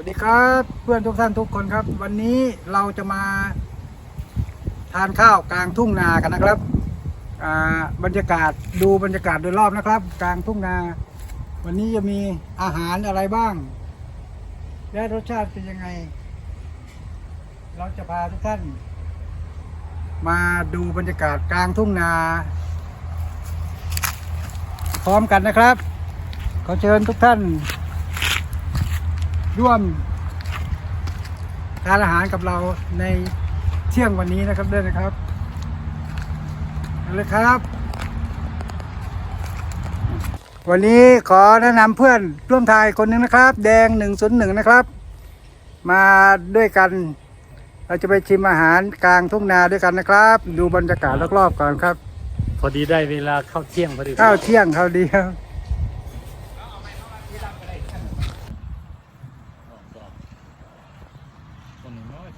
วัสดีครับเพื่อนทุกท่านทุกคนครับ วันนี้เราจะมาทานข้าวกลางทุ่งนากันนะครับบรรยากาศดูบรรยากาศโดยรอบนะครับ กลางทุ่งนา วันนี้จะมีอาหารอะไรบ้าง และรสชาติเป็นยังไง เราจะพาทุกท่าน มาดูบรรยากาศกลางทุ่งนา พร้อมกันนะครับ ขอเชิญทุกท่าน ร่วมทานอาหารกับเราในเที่ยงวันนี้นะครับด้วยนะครับเอาเลยครับ วันนี้ขอแนะนำเพื่อนร่วมทายคนหนึ่งนะครับ แดงหนึ่งศูนย์หนึ่งนะครับ มาด้วยกัน เราจะไปชิมอาหารกลางทุ่งนาด้วยกันนะครับ ดูบรรยากาศรอบๆก่อนครับ พอดีได้เวลาเข้าเที่ยงพอดีข้าวเที่ยงข้าวเดียว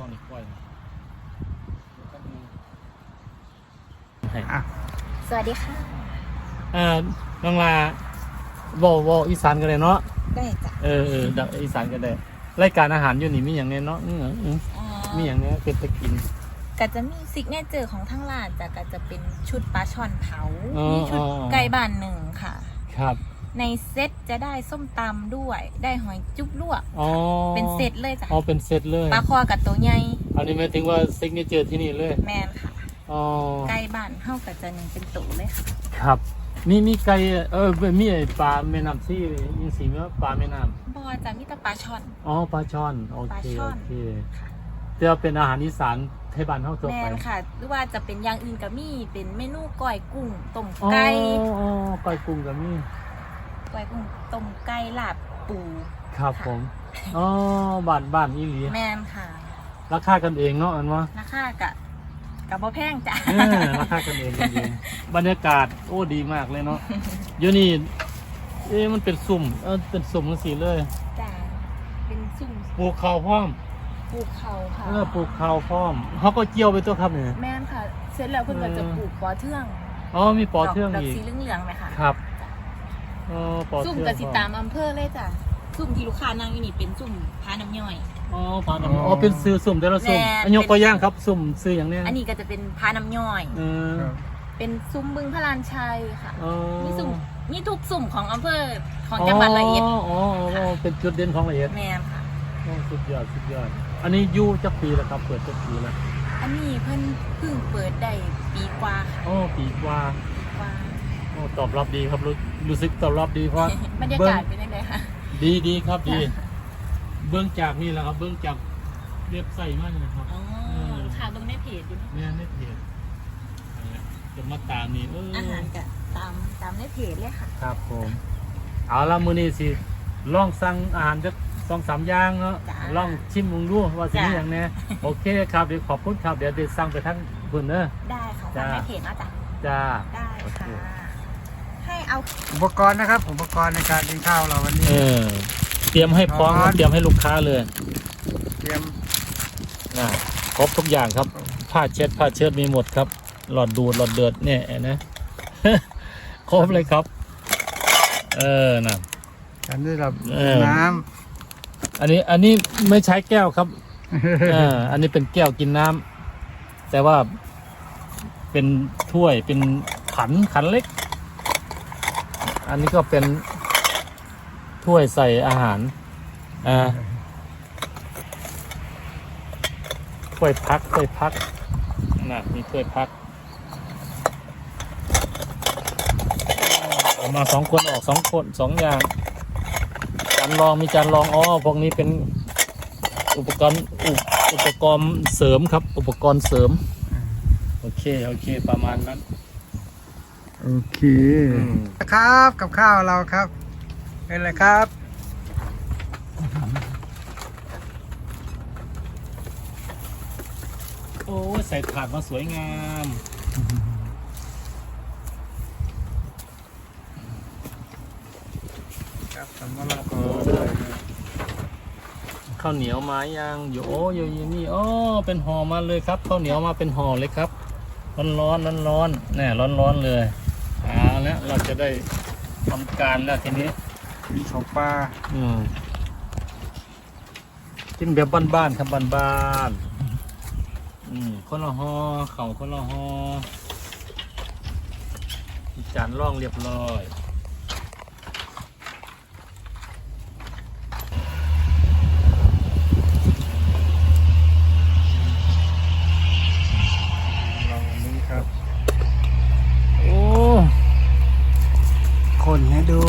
คนห นึ่งน้อยคนหนึ่งกล้วยอะสวัสดีค่ะ เอ่อน้องลาเวอวออีสานกันเลยเนาะ ได้จ้ะเออเออดักอีสานกันได้รายการอาหารอยู่นี่มีอย่างเนี้ยเนาะอืออือมีอย่างเนี้ยเป็นตะกิน ก็จะมีซิกเนเจอร์ของทั้งร้านจ้ะก็จะเป็นชุดปลาช่อนเผา อ๋อมีชุดอ๋อ ไก่บ้านหนึ่งค่ะ ครับ ในเซตจะได้ส้มตำด้วย ได้หอยจุ๊บลวก อ๋อเป็นเซตเลยจ้ะอ๋อเป็นเซตเลยปลาคอกับตัวใหญ่อันนี้หมายถึงว่าซิกเนเจอร์ที่นี่เลยแมนค่ะอ๋อไก่บ้านเข้ากับจะหนึ่งเป็นตัวเลยค่ะครับ มีมีไก่เออมีไอ้ปลาแม่น้ำซี่ยิงสีเมื่อปลาแม่น้บอจะมีแต่ปลาช่อนำอ๋อปลาช่อนโอปลาเคช่อโอน เคค่ะจะเป็นอาหารอีสานไทยบ้านเท่าตัวแมไปนค่ะ หรือว่าจะเป็นอย่างอื่นก็มีเป็นเมนูก้อยกุ้งต้มอ๋อไก่อ๋อไก่กุ้งกับนี่ ก้อยกุ้งต้มไก่ลาบปูครับผม อ๋อบ้านบ้านอีหลีแมนค่ะราคากันเองเนาะอันว่าราคากับกับบ่แพงจ้ะเออราคากันเองกันเองบรรยากาศโอ้ดีมากเลยเนาะอยู่นี่เอ๊ะมันเป็นสุ่มเออเป็นสุ่มจังสีเลยจ้ะเป็นซุ่มปลูกข้าวพร้อมปลูกเขาค่ะเออปลูกข้าวพร้อมเขาก็เกี่ยวไปตัวครับเนี่ยแม่นค่ะ เสร็จแล้วเพิ่นก็จะเออปลูกปอเทืองอ๋อมีปอเทืองดอกอีกสีเหลืองๆไหมคะครับ อ๋อปอซุ่มเทืองกับสิตามอำเภอเลยจ้ะซุ่มที่ลูกค้านั่งอยู่นี่เป็นซุ่มพาน้ำย่อย อ๋อผ่านอ๋อเป็นซื้อสุ่มแต่ละสุ่มแม่นอันยกตัวอย่างครับสุ่มซื้ออย่างเนี้ยอันนี้ก็จะเป็นพาน้ำย่อย เออเป็นซุ้มบึงพระลานชัยค่ะ อ๋อมีสุ่มมีทุกสุ่มของอำเภอของจังหวัดละเอียดอ๋ออ๋ออ๋อเป็นจุดเด่นของละเอียดแม่นค่ะ โอ้สุดยอดสุดยอด อันนี้อยู่จักปีแล้วครับเปิดจักปีแล้วอันนี้เพิ่นเพิ่งเปิดได้ปีกว่าค่ะโอ้ปีกว่ากว่าโอ้ ตอบรับดีครับรู้รู้สึกตอบรับดีเพราะบรรยากาศเป็นยังไงคะดีดีครับดี เบื้องจากนี่แหละครับ เบื้องจากเรียบใส่มากนะครับอ๋อค่ะเบิ่งในเพจอยู่เนอะแม่ไม่เพียนจะมาตามนี่เอออาหารกับตามตามในเพจเลยค่ะ ครับผมเอาละมือนี้สิลองสั่งอาหารจะสองสามอย่างเนาะจ้าลองชิมมุงดูว่าสิจ้ามีอย่างเนี้ยโอเคครับเดี๋ยวขอบคุณครับเดี๋ยวเดี๋ยวสั่งไปทั้งเพื่อนเนอะได้ค่ะจ้าตามในเพจนะจ๊ะจ้าได้โอเคค่ะให้ เอาอุปกรณ์นะครับ อุปกรณ์ในการกินข้าวเราวันนี้ เออ เตรียมให้พร้อมครับร้อนเตรียมให้ลูกค้าเลยเตรียมนะครบทุกอย่างครับ ผ้าเช็ดผ้าเช็ดมีหมดครับ หลอดดูดหลอดเดือดเนี่ยนะ ครบเลยครับ เออนะกันด้วยแบบเออ น้อันนี้อันนี้ไม่ใช้แก้วครับ เอออันนี้เป็นแก้วกินน้ำแต่ว่าเป็นถ้วยเป็นขันขันเล็ก อันนี้ก็เป็นถ้วยใส่อาหารอ่าถ้วยพักถ้วยพักน่ะมีถ้วยพักเอามาสองคนออกสองคนสองอย่างจานรองมีจานรองอ๋อพวกนี้เป็นอุปกรณ์อุปอุปกรณ์เสริมครับ อุปกรณ์เสริม โอเค โอเค ประมาณนั้น โอเค ครับกับข้าวเราครับ เป็นอะไรครับ โอ้ใส่ถาดมาสวยงามครับสำหรับเราข้าวเหนียวมายังอยู่โอ้ยอยู่นี่โอ้เป็นห่อมาเลยครับข้าวเหนียวมาเป็นห่อเลยครับ ร้อนร้อนร้อนร้อนแน่ร้อนร้อนเลย เอาแล้วเราจะได้ทำการแล้วทีนี้มีของปลาอืมกินแบบบ้านๆครับบ้านๆอืมคนละหอเข่าคนละหอมีจานร่องเรียบร้อย ลองอันนี้ครับ โอ้ คนให้ ดู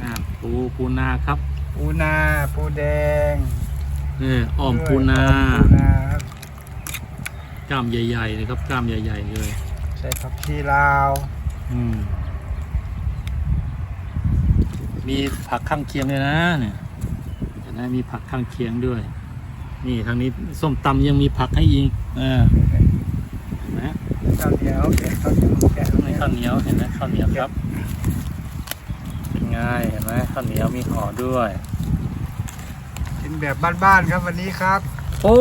อ่าปูปูนาครับปูนาปูแดงเอออ้อมปูนาอ้อมปูนาครับกล้ามใหญ่ๆเลยครับกล้ามใหญ่ ๆ เลย ใส่ผักชีลาว อืม มีผักข้างเคียงเลยนะเนี่ยเห็นไหมมีผักข้างเคียงด้วย นี่ทางนี้ส้มตำยังมีผักให้อีกเออเห็นไหม ข้าวเหนียวแกะข้าวเหนียวแกะ ข้างในข้าวเหนียวเห็นไหมข้าวเหนียวครับ เป็นไงเห็นไหมข้าวเหนียวมีห่อด้วย กินแบบบ้านๆครับวันนี้ครับ โอ้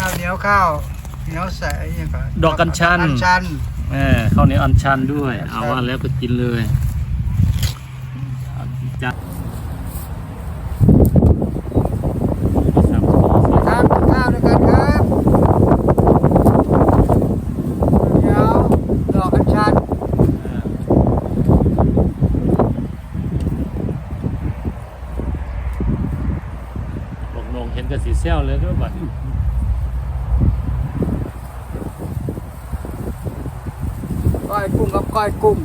ข้าวเหนียวข้าวเหนียวใส่ยังไงดอกกัญชัน กัญชันแม่ข้าวเหนียวอันชันด้วยอัญชันเอาว่าแล้วก็กินเลยจัดสามสิบ ครับกินข้าวด้วยกันครับเดี๋ยวดอกกัญชัน ลงลงเห็นกับสีเซลเลยด้วยบัดก้อยกุ้งกับก้อยกุ้ง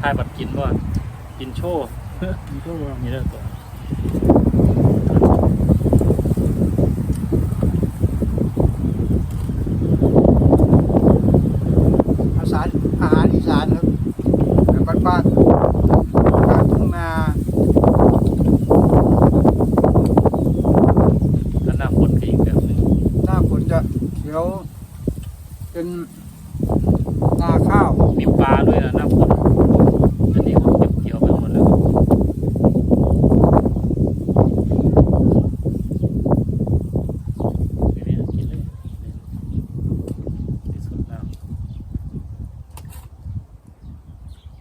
ทายบัดกินว่ากินโชว์นี่เด้อตัว อาหารอาหารอีสานครับแบบบ้านๆกลางทุ่งนา ถ้าหน้าฝนก็อีกแบบหนึง หน้าฝน จะเขียวเป็นนาข้าว มีปลาด้วยนะหน้าฝนอันนี้ผมเก็บเกี่ยวไปหมดแล้วนี่เนี่ยกินเลยที่สุดแล้ว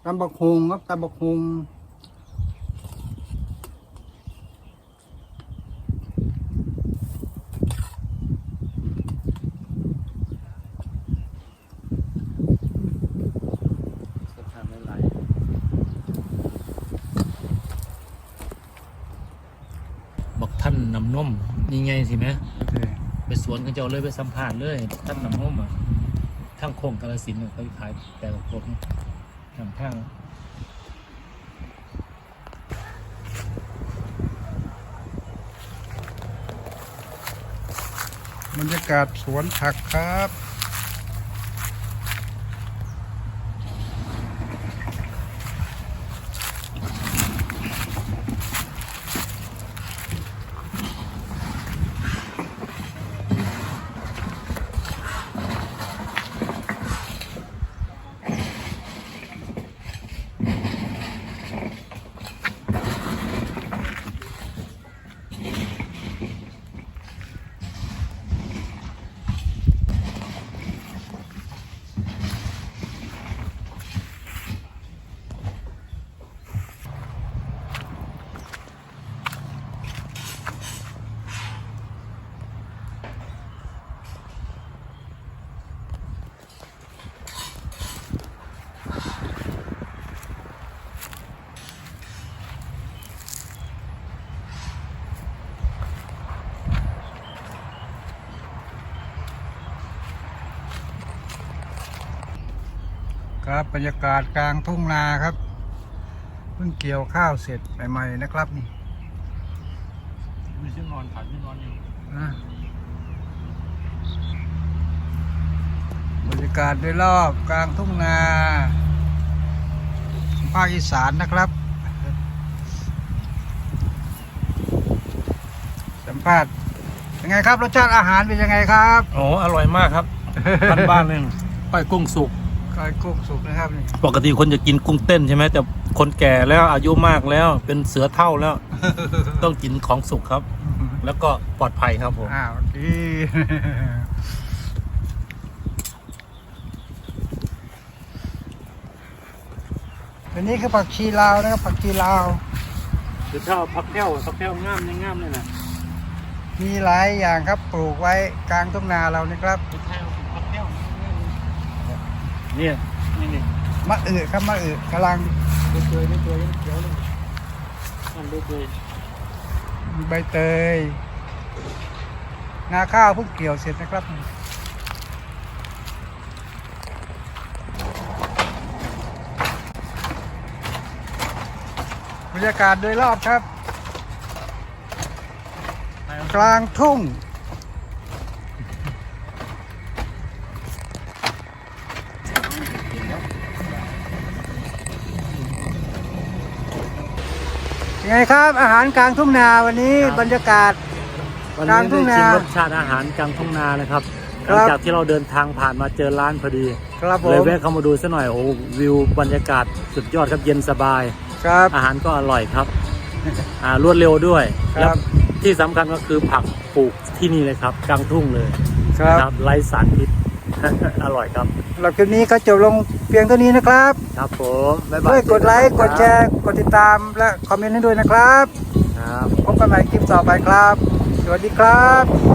ตำบักฮงครับตำบักฮง สถานไม่ไหล บอกท่านนำนมนี่ไงสิไหมโอเคไปสวนเขาเจ้าเลยไปสัมผัสเลยท่านนำนมอะทั้งโคงกาลสินธุ์น่ะเขาขายแต่ละคนทางข้างบรรยากาศสวนผักครับ ครับบรรยากาศกลางทุ่งนาครับเพิ่งเกี่ยวข้าวเสร็จใหม่ๆนะครับนี่มีที่นอนขาดที่นอนอยู่นะบรรยากาศโดยรอบกลางทุ่งนาภาคอีสานนะครับสัมภาษณ์ยังไงครับรสชาติอาหารเป็นยังไงครับ โอ้อร่อยมากครับ บ้านๆเลยก้อยกุ้งสุก ก้อยกุ้งสุกนะครับนี่ปกติคนจะกินกุ้งเต้นใช่ไหมแต่คนแก่แล้วอายุมากแล้วเป็นเสือเท่าแล้ว ต้องกินของสุกครับ แล้วก็ปลอดภัยครับผมอ้าวดีคอันนี้คือผักชีลาวนะครับผักชีลาวหรือถ้าเอาผักแก้วผักแก้วงามยังงามเลยนะมีหลายอย่างครับปลูกไว้กลางทุ่งนาเรานะครับ ผักแก้วผักแก้วเนี่นี่นี่มะอึครับมะเอึกำลังดูเกยดูเกยเขียวเลยมันดูเกยใบเตยนาข้าวเพิ่งเกี่ยวเสร็จนะครับบรรยากาศโดยรอบครับ กลางทุ่ง ไงครับอาหารกลางทุ่งนาวันนี้บรรยากาศ วันกลางนี้ทุ่ได้งนาชิมรสชาติอาหารกลางทุ่งนานะครับหครับ ลังจากที่เราเดินทางผ่านมาเจอร้านพอดีครับผเลยมแวะเข้ามาดูซะหน่อยโอ้วิวบรรยากาศสุดยอดครับเย็นสบาย ครับ อาหารก็อร่อยครับอ่ารวดเร็วด้วยครับ แล้วที่สำคัญก็คือผักปลูกที่นี่เลยครับ กลางทุ่งเลยครับ นะไร้สารพิษ อร่อยครับสำหรับคลิปนี้ก็จบลงเพียงเท่านี้นะครับ ครับผมบ๊ายบายด้วยกดไลค์ กดแชร์ กดติดตามและคอมเมนต์ให้ด้วยนะครับ ครับ พบกันใหม่คลิปต่อไปครับ สวัสดีครับ